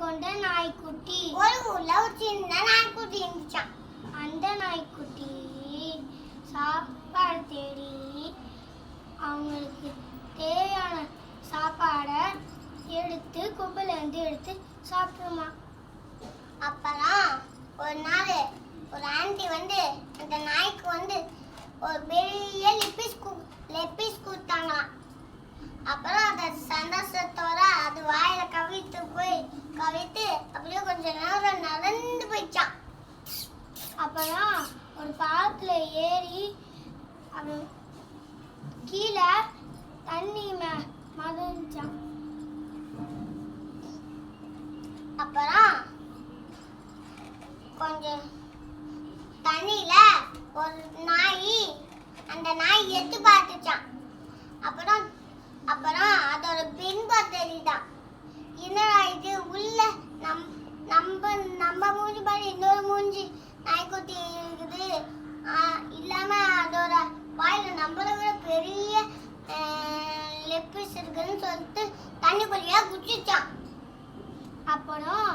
கொண்ட நாய்க்குட்டி. ஒரு ஊர்ல ஒரு சின்ன நாய்க்குட்டி இருந்துச்சான் அந்த நாய்க்குட்டி சாப்பாடு தேடி அவங்களுக்கு தேவையான சாப்பாடை எடுத்து குப்பையிலேருந்து எடுத்து சாப்பிடுமா? அப்பதான் ஒரு நாள் ஒரு ஆன்ட்டி வந்து அந்த நாய்க்கு வந்து ஒரு பெரிய லிப்பிஸ் கு லெப்பிஸ் கொடுத்தாங்களாம். அப்புறம் அந்த சந்தோஷத்தோட அது போய் கவித்து அப்படியே கொஞ்ச நேரம் நடந்து போயிடுச்சான் அப்பதான் ஒரு பாலத்துல ஏறி அவன் கீழே தண்ணி மே அப்புறம் கொஞ்சம் தண்ணியில ஒரு நாய் அந்த நாய் எட்டு பார்த்துச்சான் அப்புறம் அப்புறம் அதோட பின்பம் தெரியுதான் என்னடா இது உள்ள நம் நம்ம நம்ம மூஞ்சி பாரு இன்னொரு மூஞ்சி நாய்க்குட்டி இருக்குது. இல்லாம அதோட வாயில நம்மளை விட பெரிய லெப்பிஸ் இருக்குன்னு சொல்லிட்டு தண்ணிக்குள்ளியா குச்சிச்சான் அப்புறம்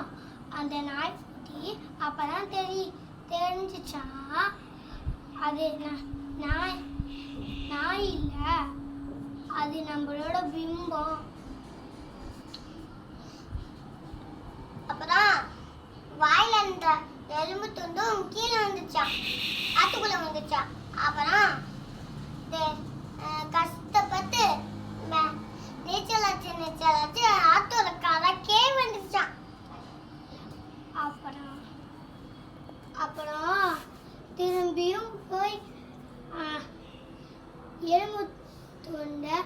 அந்த நாய்க்குட்டி அப்பதான் தெரி தெரிஞ்சிச்சா அது நாய் நாய் இல்லை. அது நம்மளோட பிம்பம் அப்புறம் வாயில இருந்த எலும்பு துண்டும் கீழே வந்துச்சான் ஆத்துக்குள்ள வந்துச்சான் அப்புறம் தே- கஷ்டப்பட்டு நீச்சல் அடிச்சு நீச்சல் அடிச்சு ஆத்தோட கரைக்கே வந்துச்சான் அப்புறம் அப்புறம் திரும்பியும் போய் ஆ, எலும்பு துண்டை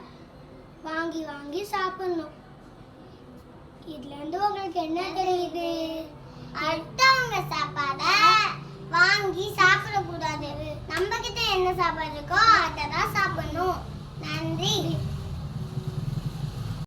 வாங்கி வாங்கி சாப்பிடணும். இதுல இருந்து உங்களுக்கு என்ன தெரியுது? அடுத்தவங்க சாப்பாட நம்ம கிட்ட என்ன சாப்பாடு இருக்கோ அதை தான்